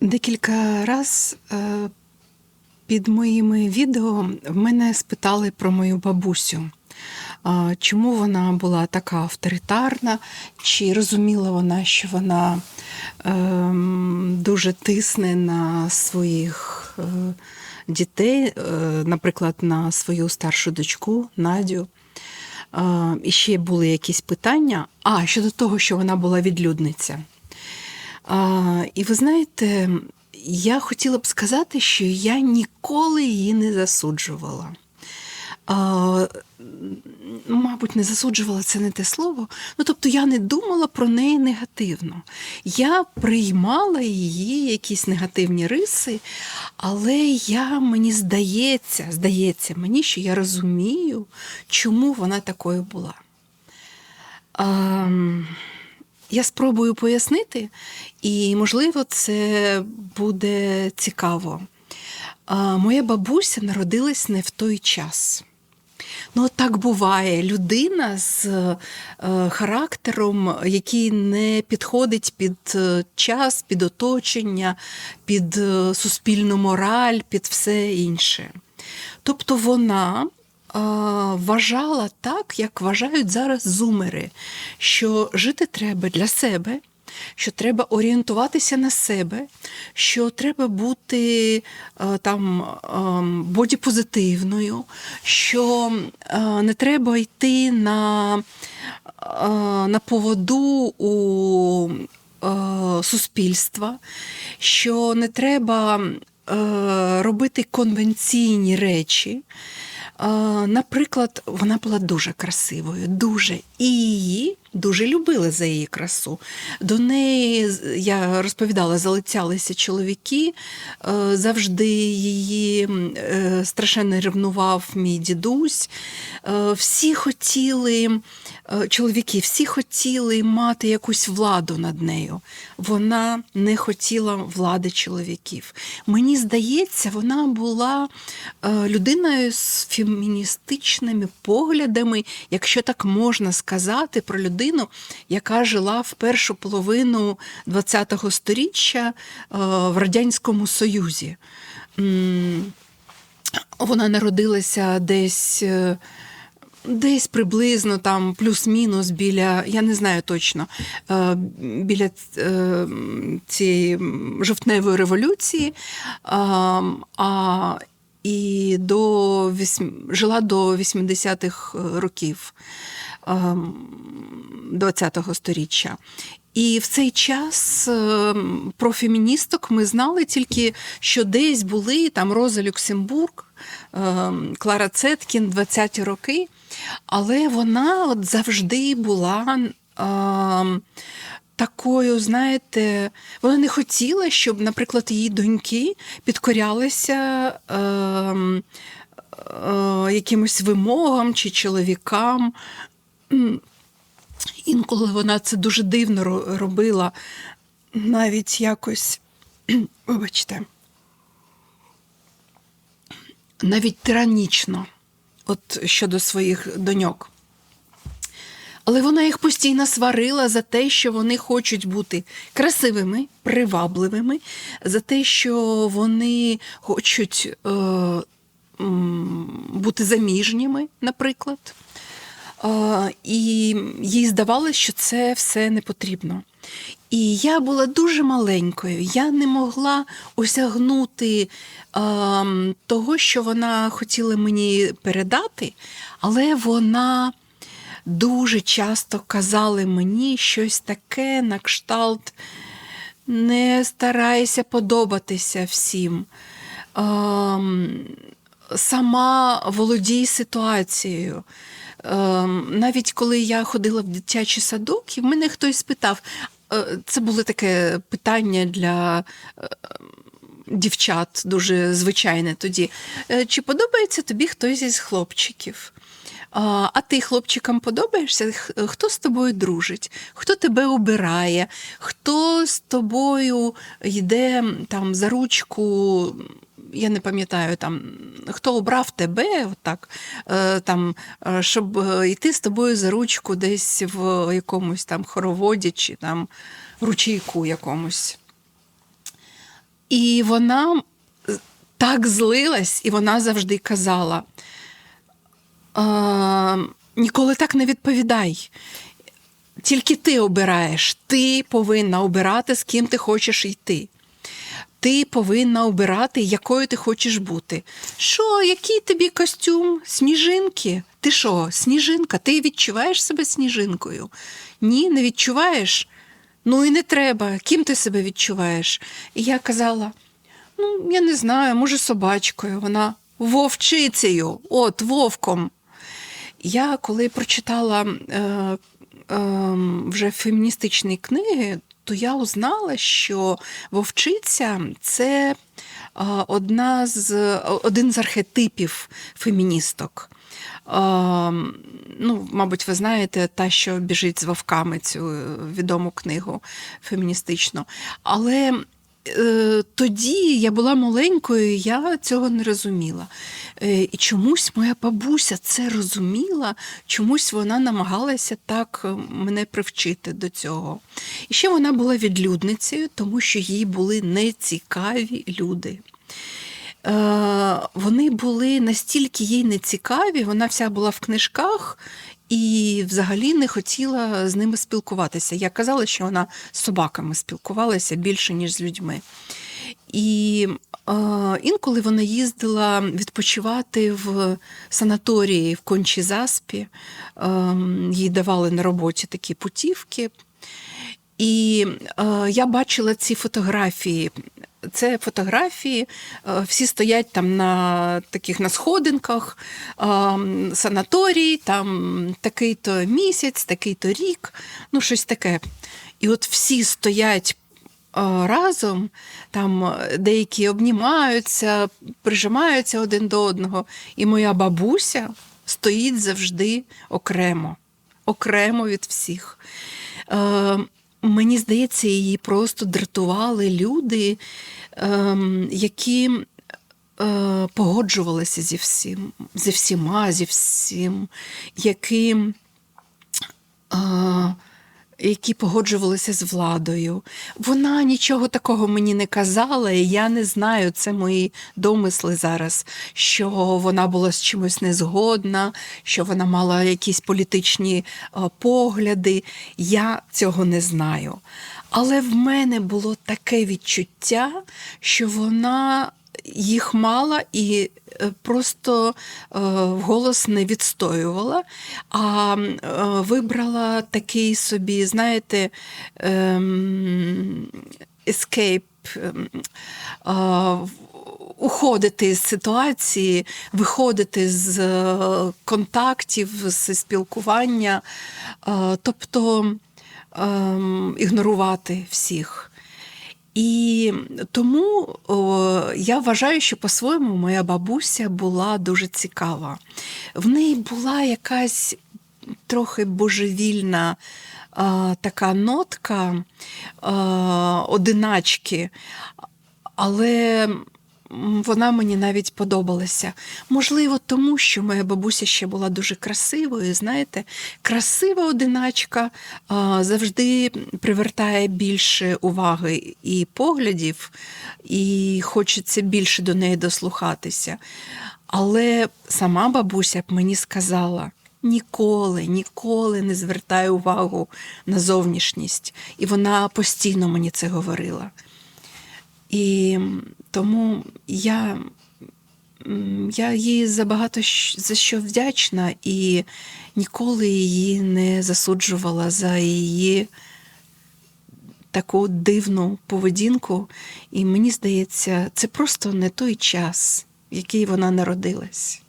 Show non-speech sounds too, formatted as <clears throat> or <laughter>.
Декілька раз е, під моїми відео в мене спитали про мою бабусю. Чому вона була така авторитарна, чи розуміла вона, що вона ем, дуже тисне на своїх е, дітей, е, наприклад, на свою старшу дочку Надю. І ще були якісь питання. А, щодо того, що вона була відлюдниця. А, І ви знаєте, я хотіла б сказати, що я ніколи її не засуджувала. А, Мабуть, не засуджувала це не те слово. Ну, тобто я не думала про неї негативно. Я приймала її якісь негативні риси, але я, мені здається, здається мені, що я розумію, чому вона такою була. А, я спробую пояснити, і, можливо, це буде цікаво. Моя бабуся народилась не в той час. Ну, так буває. Людина з е, характером, який не підходить під е, час, під оточення, під е, суспільну мораль, під все інше. Тобто вона вважала так, як вважають зараз зумери, що жити треба для себе, що треба орієнтуватися на себе, що треба бути е, там е, бодіпозитивною, що е, не треба йти на, е, на поводу у суспільства, що не треба робити конвенційні речі. Наприклад, вона була дуже красивою, дуже. І її дуже любили за її красу. До неї я розповідала, залицялися чоловіки, е, завжди її е, страшенно ревнував мій дідусь. Е, Всі хотіли, чоловіки, всі хотіли мати якусь владу над нею. Вона не хотіла влади чоловіків. Мені здається, вона була людиною з феміністичними поглядами, якщо так можна сказати, про людину, яка жила в першу половину ХХ століття в Радянському Союзі. Вона народилася десь. Десь приблизно там плюс-мінус біля, я не знаю точно, біля цієї жовтневої революції. А і до жила до 80-х років ХХ століття. І в цей час про феміністок ми знали тільки, що десь були там Роза Люксембург, Клара Цеткін, 20-ті роки, але вона от завжди була. Такою, знаєте, вона не хотіла, щоб, наприклад, її доньки підкорялися е, якимось вимогам чи чоловікам. Інколи вона це дуже дивно робила, навіть якось, <clears throat> вибачте, навіть тиранічно от щодо своїх доньок. Але вона їх постійно сварила за те, що вони хочуть бути красивими, привабливими, за те, що вони хочуть е, бути заміжніми, наприклад. І їй здавалося, що це все не потрібно. І я була дуже маленькою, я не могла осягнути е, того, що вона хотіла мені передати, але вона дуже часто казали мені щось таке на кшталт, не старайся подобатися всім. Ем, сама володій ситуацією. Ем, навіть коли я ходила в дитячий садок, і в мене хтось спитав, е, це було таке питання для. Е, Дівчат дуже звичайне тоді. «Е, чи подобається тобі хтось із хлопчиків? А ти хлопчикам подобаєшся? Хто з тобою дружить? Хто тебе обирає? Хто з тобою йде там за ручку? Я не пам'ятаю, там хто обрав тебе, отак, там, щоб йти з тобою за ручку десь в якомусь там хороводі чи там ручейку якомусь. І вона е, так злилась, і вона завжди казала: е, ніколи так не відповідай. Тільки ти обираєш, ти повинна обирати, з ким ти хочеш йти. Ти повинна обирати, якою ти хочеш бути. Що, який тобі костюм? Сніжинки? Ти що, сніжинка? Ти відчуваєш себе сніжинкою? Ні, не відчуваєш? Ну і не треба. Ким ти себе відчуваєш? І я казала: ну, я не знаю, може, собачкою. Вона вовчицею, от вовком. Я коли прочитала е, е, вже феміністичні книги, то я узнала, що вовчиця це одна з, один з архетипів феміністок. Ну, мабуть, ви знаєте, та, що біжить з вовками, цю е, відому книгу феміністичну. Але тоді я була маленькою, я цього не розуміла. Е, і чомусь моя бабуся це розуміла, чомусь вона намагалася так е, мене привчити до цього. І ще вона була відлюдницею, тому що їй були нецікаві люди. Е, вони були настільки їй нецікаві, вона вся була в книжках і взагалі не хотіла з ними спілкуватися. Я казала, що вона з собаками спілкувалася більше, ніж з людьми. І е, інколи вона їздила відпочивати в санаторії в Кончі Заспі. Е, їй давали на роботі такі путівки. І е, я бачила ці фотографії. Це фотографії, е, всі стоять там на таких на сходинках, е, санаторій, там такий-то місяць, такий-то рік, ну щось таке. І от всі стоять е, разом, там деякі обнімаються, прижимаються один до одного. І моя бабуся стоїть завжди окремо, окремо від всіх. Мені здається, її просто дратували люди, ем, які е, погоджувалися зі всім, зі всіма, зі всім, які, е, які погоджувалися з владою. Вона нічого такого мені не казала, і я не знаю, це мої домисли зараз, що вона була з чимось незгодна, що вона мала якісь політичні е, погляди. Я цього не знаю. Але в мене було таке відчуття, що вона їх мала і е, просто е, вголос не відстоювала, а е, вибрала такий собі, знаєте, ем, escape, ем, в- уходити з ситуації, виходити з контактів, з спілкування, тобто ем, ігнорувати всіх. І тому о, я вважаю, що по-своєму моя бабуся була дуже цікава. В неї була якась трохи божевільна а, така нотка а, одиначки, але вона мені навіть подобалася. Можливо, тому що моя бабуся ще була дуже красивою. Знаєте, красива одиначка завжди привертає більше уваги і поглядів, і хочеться більше до неї дослухатися. Але сама бабуся б мені сказала. Ніколи, ніколи не звертай увагу на зовнішність. І вона постійно мені це говорила. І тому я, я їй за багато за що вдячна і ніколи її не засуджувала за її таку дивну поведінку. І мені здається, це просто не той час, в який вона народилась.